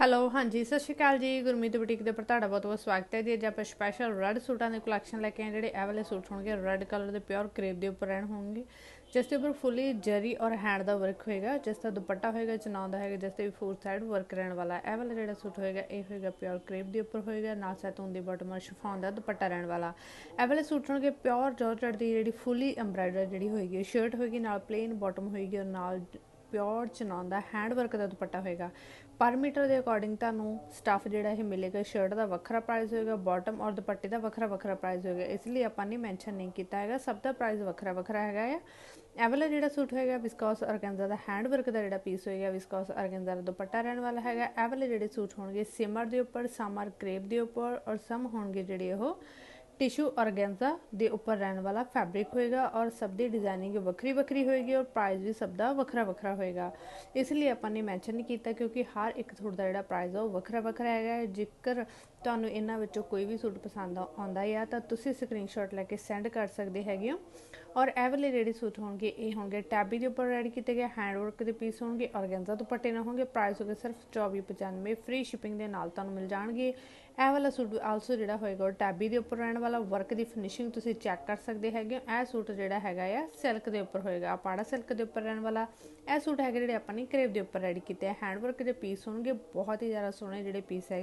Hello ਹਾਂਜੀ, ਸਤਿ ਸ਼੍ਰੀ ਅਕਾਲ ਜੀ। ਗੁਰਮੀਤ ਬੁਟੀਕ ਦੇ ਉੱਪਰ ਤੁਹਾਡਾ ਬਹੁਤ ਬਹੁਤ ਸਵਾਗਤ ਹੈ। ਜੀ, ਅੱਜ ਆਪਾਂ ਸਪੈਸ਼ਲ ਰੈੱਡ ਸੂਟਾਂ ਦੀ ਕਲੈਕਸ਼ਨ ਲੈ ਕੇ ਆਏ ਜਿਹੜੇ ਇਹ ਵਾਲੇ ਸੂਟ ਹੋਣਗੇ। ਰੈੱਡ ਕਲਰ ਦੇ ਪਿਓਰ ਕਰੇਪ ਦੇ ਉੱਪਰ ਰਹਿਣ ਹੋਣਗੇ। ਜਿਸ ਦੇ ਉੱਪਰ ਫੁੱਲੀ ਜਰੀ ਔਰ ਹੈਂਡ ਦਾ ਵਰਕ ਹੋਏਗਾ। ਜਿਸ ਦਾ ਦੁਪੱਟਾ ਹੋਏਗਾ ਚਨਾਉ ਦਾ ਹੈਗਾ ਜਿਸ ਤੇ ਵੀ ਫੋਰ ਸਾਈਡ ਵਰਕ ਰਹਿਣ ਵਾਲਾ ਹੈ। ਇਹ ਵਾਲਾ ਜਿਹੜਾ ਸੂਟ ਹੋਏਗਾ, ਇਹ ਹੋਏਗਾ ਪਿਓਰ ਕਰੇਪ ਦੇ ਉੱਪਰ ਹੋਏਗਾ। ਨਾਲ ਸੈਤੂਨ ਦੀ ਬਾਟਮ ਔਰ ਸ਼ਿਫੋਨ ਦਾ ਦੁਪੱਟਾ ਰਹਿਣ ਵਾਲਾ। ਇਹ ਵਾਲੇ ਸੂਟ ਹੋਣਗੇ ਪਿਓਰ ਜਾਰਜਟ ਦੀ ਜਿਹੜੀ ਫੁੱਲੀ ਐਮਬਰਾਇਡਰ ਜਿਹੜੀ ਹੋਏਗੀ ਸ਼ਰਟ ਹੋਏਗੀ, ਨਾਲ ਪਲੇਨ ਬਾਟਮ ਹੋਏਗੀ ਔਰ ਨਾਲ ਪਿਓਰ ਚਨਾਉਣ ਦਾ ਹੈਂਡ ਵਰਕ ਦਾ ਦੁਪੱਟਾ ਹੋਏਗਾ। ਪਰ ਮੀਟਰ ਦੇ ਅਕੋਰਡਿੰਗ ਤੁਹਾਨੂੰ ਸਟੱਫ ਜਿਹੜਾ ਇਹ ਮਿਲੇਗਾ ਸ਼ਰਟ ਦਾ ਵੱਖਰਾ ਪ੍ਰਾਈਸ ਹੋਏਗਾ ਬਾਟਮ ਔਰ ਦੁਪੱਟੇ ਦਾ ਵੱਖਰਾ ਵੱਖਰਾ ਪ੍ਰਾਈਸ ਹੋਏਗਾ। ਇਸ ਲਈ ਆਪਾਂ ਨੇ ਮੈਂਸ਼ਨ ਨਹੀਂ ਕੀਤਾ ਹੈਗਾ, ਸਭ ਦਾ ਪ੍ਰਾਈਸ ਵੱਖਰਾ ਵੱਖਰਾ ਹੈਗਾ ਆ। ਇਹ ਜਿਹੜਾ ਸੂਟ ਹੋਏਗਾ ਵਿਸਕੋਸ ਆਰਗੈਂਜ਼ਾ ਦਾ ਹੈਂਡ ਵਰਕ ਦਾ ਜਿਹੜਾ ਪੀਸ ਹੋਏਗਾ ਵਿਸਕੋਸ ਆਰਗੈਂਜ਼ਾ ਦਾ ਦੁਪੱਟਾ ਰਹਿਣ ਵਾਲਾ ਹੈਗਾ। ਇਹ ਜਿਹੜੇ ਸੂਟ ਹੋਣਗੇ ਸਿਮਰ ਦੇ ਉੱਪਰ ਸਮਰ ਕ੍ਰੇਪ ਦੇ ਉੱਪਰ ਔਰ ਸਮ ਹੋਣਗੇ ਜਿਹੜੇ ਉਹ ਟਿਸ਼ੂ ਆਰਗੈਂਜ਼ਾ ਦੇ ਉੱਪਰ ਰਹਿਣ ਵਾਲਾ ਫੈਬਰਿਕ ਹੋਏਗਾ ਔਰ ਸਭ ਦੀ ਡਿਜ਼ਾਈਨਿੰਗ ਵੱਖਰੀ ਵੱਖਰੀ ਹੋਏਗੀ ਔਰ ਪ੍ਰਾਈਸ ਵੀ ਸਭ ਦਾ ਵੱਖਰਾ ਵੱਖਰਾ ਹੋਏਗਾ। ਇਸ ਲਈ ਆਪਾਂ ਨੇ ਮੈਂਸ਼ਨ ਨਹੀਂ ਕੀਤਾ ਕਿਉਂਕਿ ਹਰ ਇੱਕ ਸੂਟ ਦਾ ਜਿਹੜਾ ਪ੍ਰਾਈਸ ਆ ਉਹ ਵੱਖਰਾ ਵੱਖਰਾ ਹੈਗਾ ਜੇਕਰ ਤੁਹਾਨੂੰ ਇਹਨਾਂ ਵਿੱਚੋਂ ਕੋਈ ਵੀ ਸੂਟ ਪਸੰਦ ਆਉਂਦਾ ਹੈ ਤਾਂ ਤੁਸੀਂ ਸਕਰੀਨਸ਼ਾਟ ਲੈ ਕੇ ਸੈਂਡ ਕਰ ਸਕਦੇ ਹੈਗੇ ਹੋ। ਔਰ ਇਹ ਵਾਲੇ ਜਿਹੜੇ ਸੂਟ ਹੋਣਗੇ, ਇਹ ਹੋਣਗੇ ਟੈਬੀ ਦੇ ਉੱਪਰ ਰੈਡੀ ਕੀਤੇ ਗਏ ਹੈਂਡ ਵਰਕ ਦੇ ਪੀਸ ਹੋਣਗੇ ਔਰਗੈਂਜਾ ਦੁਪੱਟੇ ਨਾਲ ਹੋਣਗੇ ਪ੍ਰਾਈਸ ਹੋਗੇ ਸਿਰਫ 2495 ਫ੍ਰੀ ਸ਼ਿਪਿੰਗ ਦੇ ਨਾਲ ਤੁਹਾਨੂੰ ਮਿਲ ਜਾਣਗੇ। ਇਹ ਵਾਲਾ ਸੂਟ ਆਲਸੋ ਜਿਹੜਾ ਹੋਏਗਾ ਉਹ ਟੈਬੀ ਦੇ ਉੱਪਰ ਰਹਿਣ ਵਾਲਾ ਵਰਕ ਦੀ ਫਿਨਿਸ਼ਿੰਗ ਤੁਸੀਂ ਚੈੱਕ ਕਰ ਸਕਦੇ ਹੈਗੇ ਹੋ। ਇਹ ਸੂਟ ਜਿਹੜਾ ਹੈਗਾ ਆ ਸਿਲਕ ਦੇ ਉੱਪਰ ਹੋਏਗਾ ਪਾੜਾ ਸਿਲਕ ਦੇ ਉੱਪਰ ਰਹਿਣ ਵਾਲਾ। ਇਹ ਸੂਟ ਹੈਗੇ ਜਿਹੜੇ ਆਪਾਂ ਨੇ ਕਰੇਪ ਦੇ ਉੱਪਰ ਰੈਡੀ ਕੀਤੇ ਆ ਹੈਂਡ ਵਰਕ ਦੇ ਪੀਸ ਹੋਣਗੇ, ਬਹੁਤ ਹੀ ਜ਼ਿਆਦਾ ਸੋਹਣੇ ਜਿਹੜੇ ਪੀਸ ਹੈ